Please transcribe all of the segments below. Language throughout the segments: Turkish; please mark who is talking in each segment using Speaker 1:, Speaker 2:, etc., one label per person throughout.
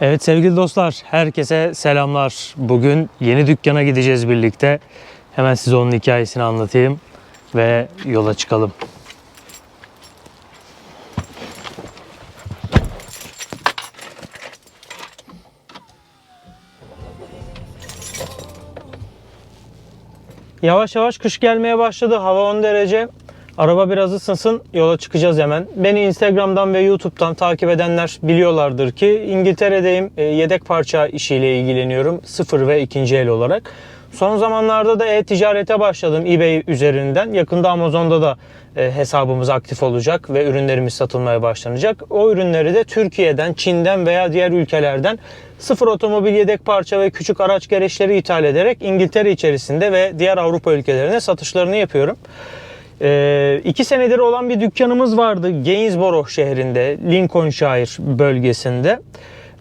Speaker 1: Evet sevgili dostlar, herkese selamlar. Bugün yeni dükkana gideceğiz birlikte. Hemen size onun hikayesini anlatayım ve yola çıkalım. Yavaş yavaş kış gelmeye başladı. Hava 10 derece. Araba biraz ısınsın. Yola çıkacağız hemen. Beni Instagram'dan ve YouTube'dan takip edenler biliyorlardır ki İngiltere'deyim. E, Yedek parça işiyle ilgileniyorum. Sıfır ve ikinci el olarak. Son zamanlarda da e-ticarete başladım eBay üzerinden. Yakında Amazon'da da e, hesabımız aktif olacak ve ürünlerimiz satılmaya başlanacak. O ürünleri de Türkiye'den, Çin'den veya diğer ülkelerden sıfır otomobil yedek parça ve küçük araç gereçleri ithal ederek İngiltere içerisinde ve diğer Avrupa ülkelerine satışlarını yapıyorum. Ee, iki senedir olan bir dükkanımız vardı Gainsborough şehrinde, Lincolnshire bölgesinde.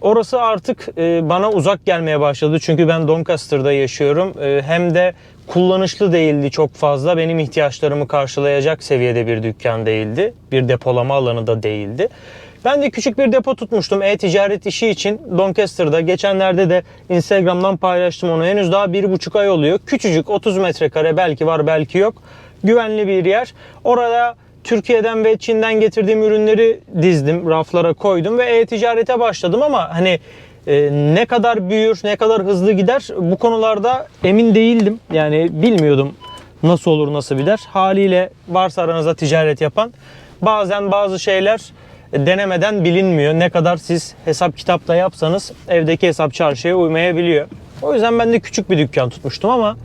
Speaker 1: Orası artık e, bana uzak gelmeye başladı çünkü ben Doncaster'da yaşıyorum. E, hem de kullanışlı değildi çok fazla. Benim ihtiyaçlarımı karşılayacak seviyede bir dükkan değildi. Bir depolama alanı da değildi. Ben de küçük bir depo tutmuştum e-ticaret işi için Doncaster'da. Geçenlerde de Instagram'dan paylaştım onu. Henüz daha bir buçuk ay oluyor. Küçücük 30 metrekare belki var belki yok. Güvenli bir yer. Orada Türkiye'den ve Çin'den getirdiğim ürünleri dizdim, raflara koydum ve e-ticarete başladım ama hani e, ne kadar büyür, ne kadar hızlı gider bu konularda emin değildim. Yani bilmiyordum nasıl olur, nasıl gider. Haliyle varsa aranızda ticaret yapan bazen bazı şeyler denemeden bilinmiyor. Ne kadar siz hesap kitapta yapsanız evdeki hesap çarşıya uymayabiliyor. O yüzden ben de küçük bir dükkan tutmuştum ama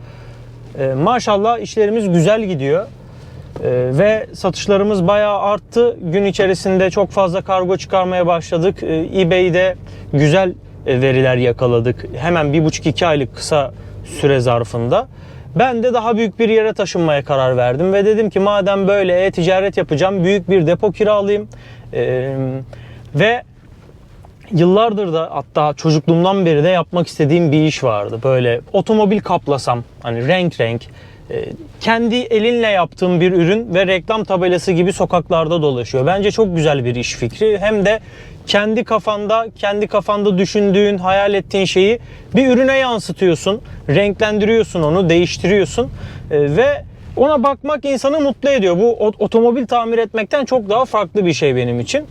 Speaker 1: e, maşallah işlerimiz güzel gidiyor. Ee, ve satışlarımız bayağı arttı. Gün içerisinde çok fazla kargo çıkarmaya başladık. Ee, eBay'de güzel e, veriler yakaladık. Hemen bir buçuk iki aylık kısa süre zarfında. Ben de daha büyük bir yere taşınmaya karar verdim ve dedim ki madem böyle e-ticaret yapacağım büyük bir depo kiralayayım. Ee, ve yıllardır da hatta çocukluğumdan beri de yapmak istediğim bir iş vardı. Böyle otomobil kaplasam hani renk renk e, kendi elinle yaptığım bir ürün ve reklam tabelası gibi sokaklarda dolaşıyor. Bence çok güzel bir iş fikri. Hem de kendi kafanda, kendi kafanda düşündüğün, hayal ettiğin şeyi bir ürüne yansıtıyorsun. Renklendiriyorsun onu, değiştiriyorsun E, ve ona bakmak insanı mutlu ediyor. Bu ot- otomobil tamir etmekten çok daha farklı bir şey benim için.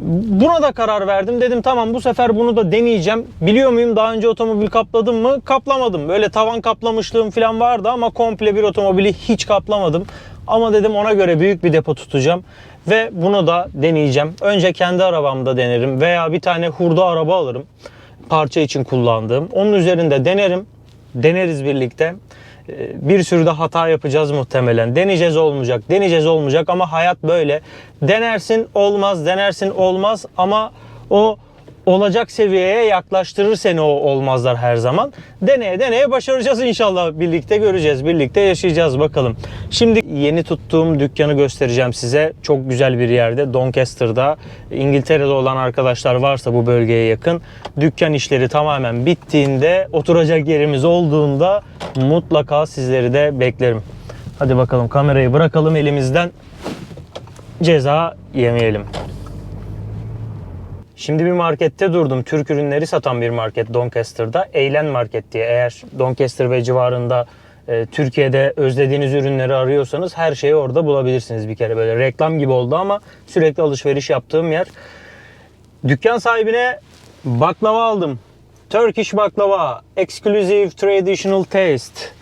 Speaker 1: Buna da karar verdim. Dedim tamam bu sefer bunu da deneyeceğim. Biliyor muyum daha önce otomobil kapladım mı? Kaplamadım. Böyle tavan kaplamışlığım falan vardı ama komple bir otomobili hiç kaplamadım. Ama dedim ona göre büyük bir depo tutacağım. Ve bunu da deneyeceğim. Önce kendi arabamda denerim veya bir tane hurda araba alırım. Parça için kullandığım. Onun üzerinde denerim. Deneriz birlikte. Ee, bir sürü de hata yapacağız muhtemelen. Deneyeceğiz olmayacak, deneyeceğiz olmayacak ama hayat böyle. Denersin olmaz, denersin olmaz ama o olacak seviyeye yaklaştırır seni o olmazlar her zaman. Deneye deneye başaracağız inşallah. Birlikte göreceğiz, birlikte yaşayacağız bakalım. Şimdi yeni tuttuğum dükkanı göstereceğim size. Çok güzel bir yerde Doncaster'da. İngiltere'de olan arkadaşlar varsa bu bölgeye yakın. Dükkan işleri tamamen bittiğinde, oturacak yerimiz olduğunda mutlaka sizleri de beklerim. Hadi bakalım kamerayı bırakalım elimizden. Ceza yemeyelim. Şimdi bir markette durdum. Türk ürünleri satan bir market Doncaster'da. Eğlen Market diye. Eğer Doncaster ve civarında e, Türkiye'de özlediğiniz ürünleri arıyorsanız her şeyi orada bulabilirsiniz bir kere. Böyle reklam gibi oldu ama sürekli alışveriş yaptığım yer. Dükkan sahibine baklava aldım. Turkish baklava. Exclusive Traditional Taste.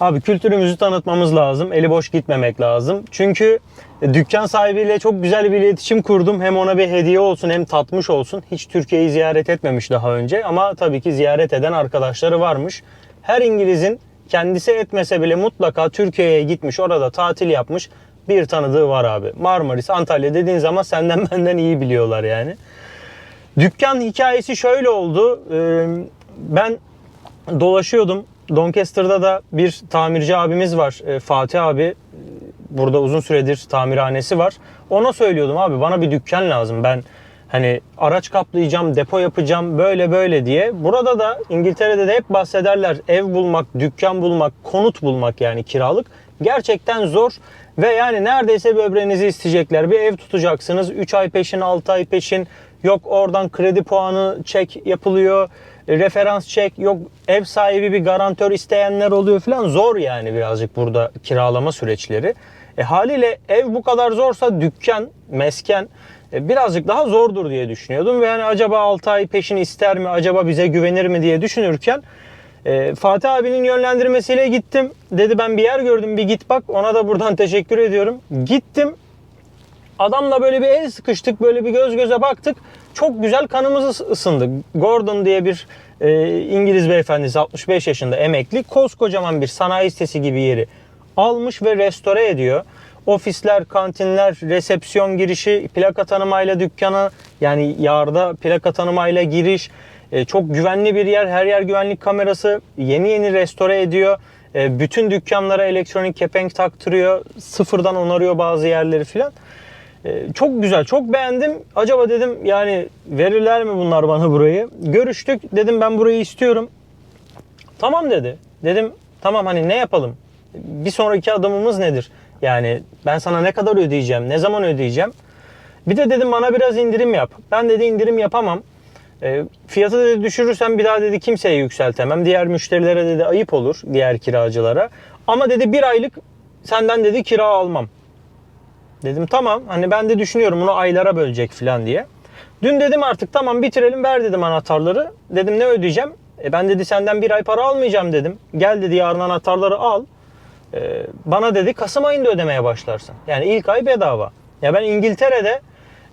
Speaker 1: Abi kültürümüzü tanıtmamız lazım. Eli boş gitmemek lazım. Çünkü dükkan sahibiyle çok güzel bir iletişim kurdum. Hem ona bir hediye olsun hem tatmış olsun. Hiç Türkiye'yi ziyaret etmemiş daha önce ama tabii ki ziyaret eden arkadaşları varmış. Her İngiliz'in kendisi etmese bile mutlaka Türkiye'ye gitmiş, orada tatil yapmış bir tanıdığı var abi. Marmaris, Antalya dediğin zaman senden benden iyi biliyorlar yani. Dükkan hikayesi şöyle oldu. Ben dolaşıyordum. Doncaster'da da bir tamirci abimiz var. Ee, Fatih abi. Burada uzun süredir tamirhanesi var. Ona söylüyordum abi bana bir dükkan lazım. Ben hani araç kaplayacağım, depo yapacağım böyle böyle diye. Burada da İngiltere'de de hep bahsederler. Ev bulmak, dükkan bulmak, konut bulmak yani kiralık gerçekten zor. Ve yani neredeyse böbreğinizi isteyecekler. Bir ev tutacaksınız. 3 ay peşin, 6 ay peşin. Yok oradan kredi puanı çek yapılıyor. Referans çek. Yok ev sahibi bir garantör isteyenler oluyor falan. Zor yani birazcık burada kiralama süreçleri. E, haliyle ev bu kadar zorsa dükkan, mesken e, birazcık daha zordur diye düşünüyordum. Ve yani acaba 6 ay peşini ister mi? Acaba bize güvenir mi diye düşünürken e, Fatih abinin yönlendirmesiyle gittim. Dedi ben bir yer gördüm bir git bak. Ona da buradan teşekkür ediyorum. Gittim. Adamla böyle bir el sıkıştık, böyle bir göz göze baktık. Çok güzel kanımız ıs- ısındı. Gordon diye bir e, İngiliz beyefendisi 65 yaşında emekli. Koskocaman bir sanayi sitesi gibi yeri almış ve restore ediyor. Ofisler, kantinler, resepsiyon girişi, plaka tanımayla dükkana yani yarda plaka tanımayla giriş. E, çok güvenli bir yer. Her yer güvenlik kamerası. Yeni yeni restore ediyor. E, bütün dükkanlara elektronik kepenk taktırıyor. Sıfırdan onarıyor bazı yerleri filan. Ee, Çok güzel, çok beğendim. Acaba dedim yani verirler mi bunlar bana burayı? Görüştük. Dedim ben burayı istiyorum. Tamam dedi. Dedim tamam hani ne yapalım? Bir sonraki adımımız nedir? Yani ben sana ne kadar ödeyeceğim? Ne zaman ödeyeceğim? Bir de dedim bana biraz indirim yap. Ben dedi indirim yapamam. E, fiyatı dedi düşürürsem bir daha dedi kimseye yükseltemem. Diğer müşterilere dedi ayıp olur. Diğer kiracılara. Ama dedi bir aylık senden dedi kira almam. Dedim tamam hani ben de düşünüyorum bunu aylara bölecek falan diye. Dün dedim artık tamam bitirelim ver dedim anahtarları. Dedim ne ödeyeceğim? E ben dedi senden bir ay para almayacağım dedim. Gel dedi yarın anahtarları al. E, bana dedi Kasım ayında ödemeye başlarsın. Yani ilk ay bedava. Ya ben İngiltere'de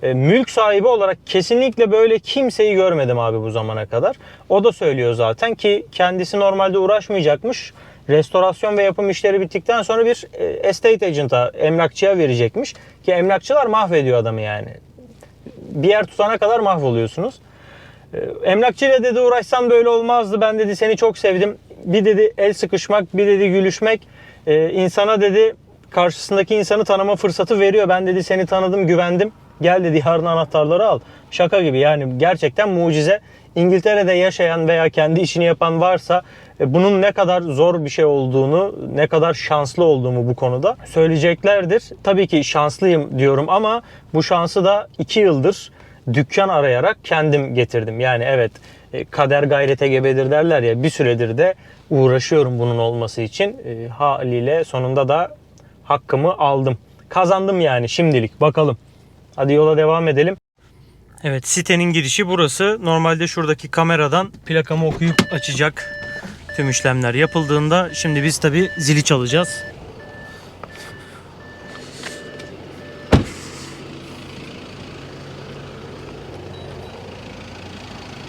Speaker 1: e, mülk sahibi olarak kesinlikle böyle kimseyi görmedim abi bu zamana kadar. O da söylüyor zaten ki kendisi normalde uğraşmayacakmış. Restorasyon ve yapım işleri bittikten sonra bir e, estate agent'a, emlakçıya verecekmiş. Ki emlakçılar mahvediyor adamı yani. Bir yer tutana kadar mahvoluyorsunuz. E, Emlakçıyla dedi uğraşsan böyle olmazdı. Ben dedi seni çok sevdim. Bir dedi el sıkışmak, bir dedi gülüşmek. E, insana dedi karşısındaki insanı tanıma fırsatı veriyor. Ben dedi seni tanıdım, güvendim. Gel dedi yarın anahtarları al. Şaka gibi yani gerçekten mucize. İngiltere'de yaşayan veya kendi işini yapan varsa bunun ne kadar zor bir şey olduğunu, ne kadar şanslı olduğumu bu konuda söyleyeceklerdir. Tabii ki şanslıyım diyorum ama bu şansı da 2 yıldır dükkan arayarak kendim getirdim. Yani evet e, kader gayrete gebedir derler ya bir süredir de uğraşıyorum bunun olması için. E, haliyle sonunda da hakkımı aldım. Kazandım yani şimdilik bakalım. Hadi yola devam edelim. Evet sitenin girişi burası. Normalde şuradaki kameradan plakamı okuyup açacak tüm işlemler yapıldığında şimdi biz tabi zili çalacağız.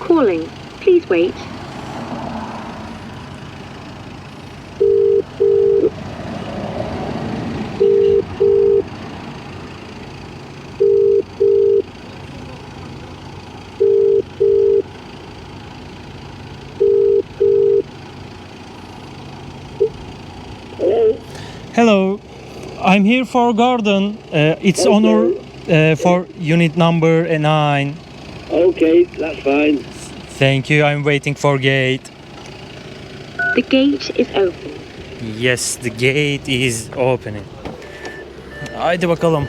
Speaker 2: Calling. Please wait.
Speaker 1: I'm here for garden. Uh, it's honor uh, for unit number 9.
Speaker 3: Okay, that's fine.
Speaker 1: Thank you. I'm waiting for gate.
Speaker 2: The gate is open.
Speaker 1: Yes, the gate is opening. Haydi bakalım.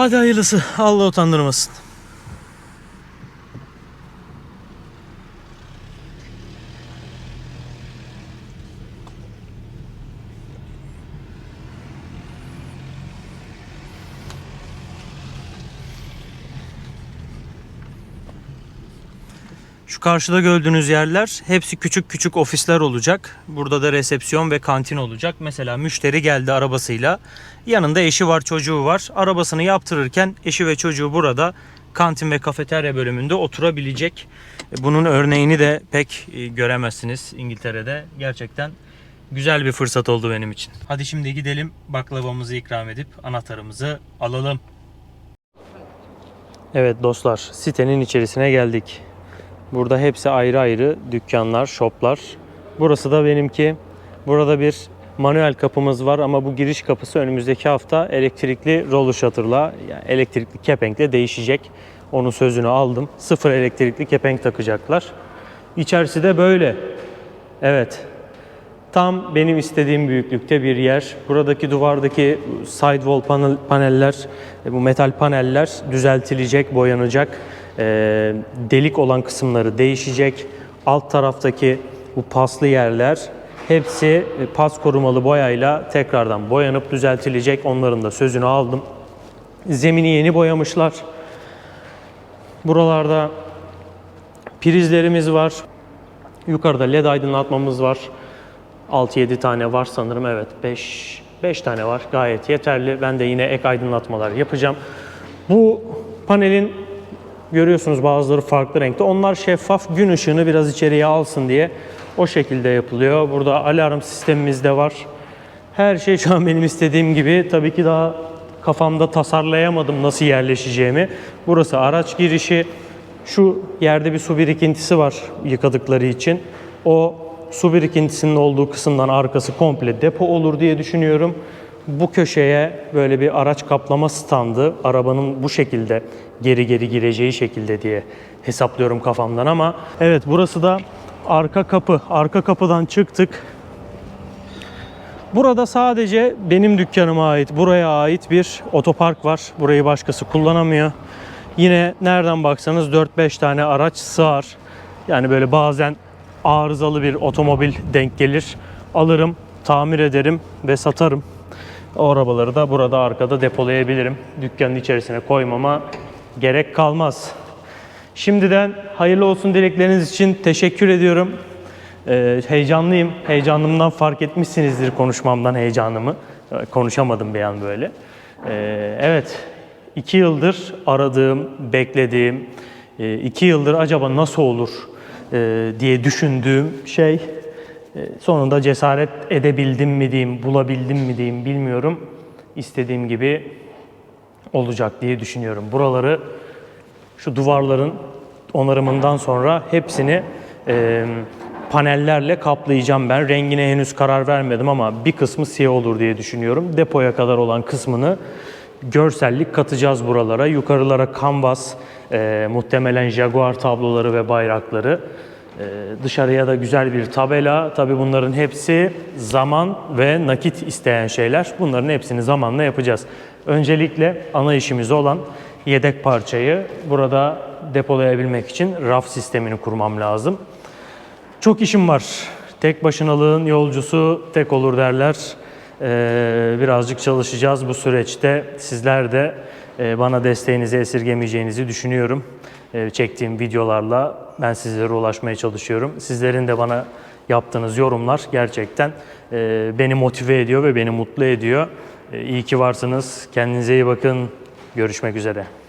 Speaker 1: Hadi hayırlısı. Allah utandırmasın. Karşıda gördüğünüz yerler hepsi küçük küçük ofisler olacak. Burada da resepsiyon ve kantin olacak. Mesela müşteri geldi arabasıyla. Yanında eşi var, çocuğu var. Arabasını yaptırırken eşi ve çocuğu burada kantin ve kafeterya bölümünde oturabilecek. Bunun örneğini de pek e, göremezsiniz İngiltere'de. Gerçekten güzel bir fırsat oldu benim için. Hadi şimdi gidelim baklavamızı ikram edip anahtarımızı alalım. Evet dostlar sitenin içerisine geldik. Burada hepsi ayrı ayrı dükkanlar, shoplar. Burası da benimki. Burada bir manuel kapımız var ama bu giriş kapısı önümüzdeki hafta elektrikli roller shuttle'la yani elektrikli kepenkle değişecek. Onun sözünü aldım. Sıfır elektrikli kepenk takacaklar. İçerisi de böyle. Evet. Tam benim istediğim büyüklükte bir yer. Buradaki duvardaki sidewall panel, paneller, bu metal paneller düzeltilecek, boyanacak. Ee, delik olan kısımları değişecek. Alt taraftaki bu paslı yerler hepsi e, pas korumalı boyayla tekrardan boyanıp düzeltilecek. Onların da sözünü aldım. Zemini yeni boyamışlar. Buralarda prizlerimiz var. Yukarıda led aydınlatmamız var. 6-7 tane var sanırım. Evet 5 5 tane var. Gayet yeterli. Ben de yine ek aydınlatmalar yapacağım. Bu panelin görüyorsunuz bazıları farklı renkte. Onlar şeffaf gün ışığını biraz içeriye alsın diye o şekilde yapılıyor. Burada alarm sistemimiz de var. Her şey şu an benim istediğim gibi. Tabii ki daha kafamda tasarlayamadım nasıl yerleşeceğimi. Burası araç girişi. Şu yerde bir su birikintisi var yıkadıkları için. O su birikintisinin olduğu kısımdan arkası komple depo olur diye düşünüyorum. Bu köşeye böyle bir araç kaplama standı, arabanın bu şekilde geri geri gireceği şekilde diye hesaplıyorum kafamdan ama evet burası da arka kapı. Arka kapıdan çıktık. Burada sadece benim dükkanıma ait, buraya ait bir otopark var. Burayı başkası kullanamıyor. Yine nereden baksanız 4-5 tane araç sığar. Yani böyle bazen arızalı bir otomobil denk gelir. Alırım, tamir ederim ve satarım. O arabaları da burada arkada depolayabilirim. Dükkanın içerisine koymama gerek kalmaz. Şimdiden hayırlı olsun dilekleriniz için teşekkür ediyorum. Ee, heyecanlıyım. Heyecanımdan fark etmişsinizdir konuşmamdan heyecanımı. Ee, Konuşamadım bir an böyle. Ee, evet, iki yıldır aradığım, beklediğim, e, iki yıldır acaba nasıl olur e, diye düşündüğüm şey sonunda cesaret edebildim mi diyeyim, bulabildim mi diyeyim bilmiyorum. İstediğim gibi olacak diye düşünüyorum. Buraları şu duvarların onarımından sonra hepsini e, panellerle kaplayacağım ben. Rengine henüz karar vermedim ama bir kısmı siyah olur diye düşünüyorum. Depoya kadar olan kısmını görsellik katacağız buralara. Yukarılara kanvas, e, muhtemelen Jaguar tabloları ve bayrakları. E, dışarıya da güzel bir tabela. Tabii bunların hepsi zaman ve nakit isteyen şeyler. Bunların hepsini zamanla yapacağız. Öncelikle ana işimiz olan yedek parçayı burada depolayabilmek için raf sistemini kurmam lazım. Çok işim var. Tek başınalığın yolcusu tek olur derler. Ee, birazcık çalışacağız bu süreçte. Sizler de e, bana desteğinizi esirgemeyeceğinizi düşünüyorum. Ee, çektiğim videolarla ben sizlere ulaşmaya çalışıyorum. Sizlerin de bana yaptığınız yorumlar gerçekten e, beni motive ediyor ve beni mutlu ediyor. E, iyi ki varsınız. Kendinize iyi bakın. Görüşmek üzere.